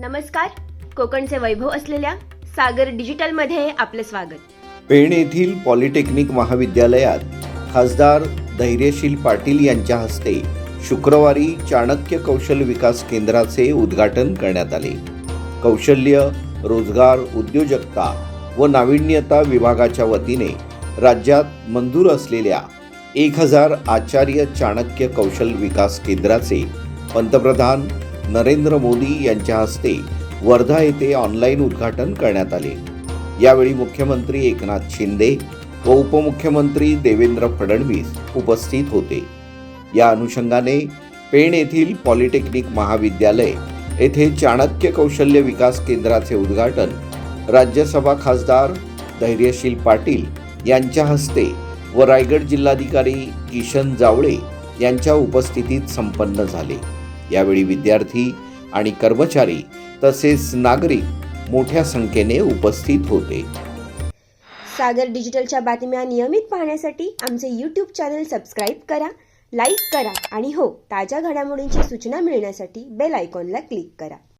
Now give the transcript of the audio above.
नमस्कार. कोकणचे वैभव असलेल्या सागर डिजिटलमध्ये आपलं स्वागत. पेण येथील पॉलिटेक्निक महाविद्यालयात खासदार धैर्यशील पाटील यांच्या हस्ते शुक्रवारी चाणक्य कौशल्य विकास केंद्राचे उद्घाटन करण्यात आले. कौशल्य रोजगार उद्योजकता व नाविन्यता विभागाच्या वतीने राज्यात मंजूर असलेल्या एक हजार आचार्य चाणक्य कौशल विकास केंद्राचे पंतप्रधान नरेंद्र मोदी यांच्या हस्ते वर्धा येथे ऑनलाईन उद्घाटन करण्यात आले. यावेळी मुख्यमंत्री एकनाथ शिंदे व उपमुख्यमंत्री देवेंद्र फडणवीस उपस्थित होते. या अनुषंगाने पेण येथील पॉलिटेक्निक महाविद्यालय येथे चाणक्य कौशल्य विकास केंद्राचे उद्घाटन राज्यसभा खासदार धैर्यशील पाटील यांच्या हस्ते व रायगड जिल्हाधिकारी किशन जावळे यांच्या उपस्थितीत संपन्न झाले. यावेळी विद्यार्थी आणि कर्मचारी तसेच नागरिक मोठ्या संख्येने उपस्थित होते. सागर डिजिटलच्या बातम्या नियमित पाहण्यासाठी आमचे यूट्यूब चॅनल सबस्क्राईब करा लाईक करा आणि हो ताज्या घडामोडींची सूचना मिळण्यासाठी बेल आयकॉनला क्लिक करा.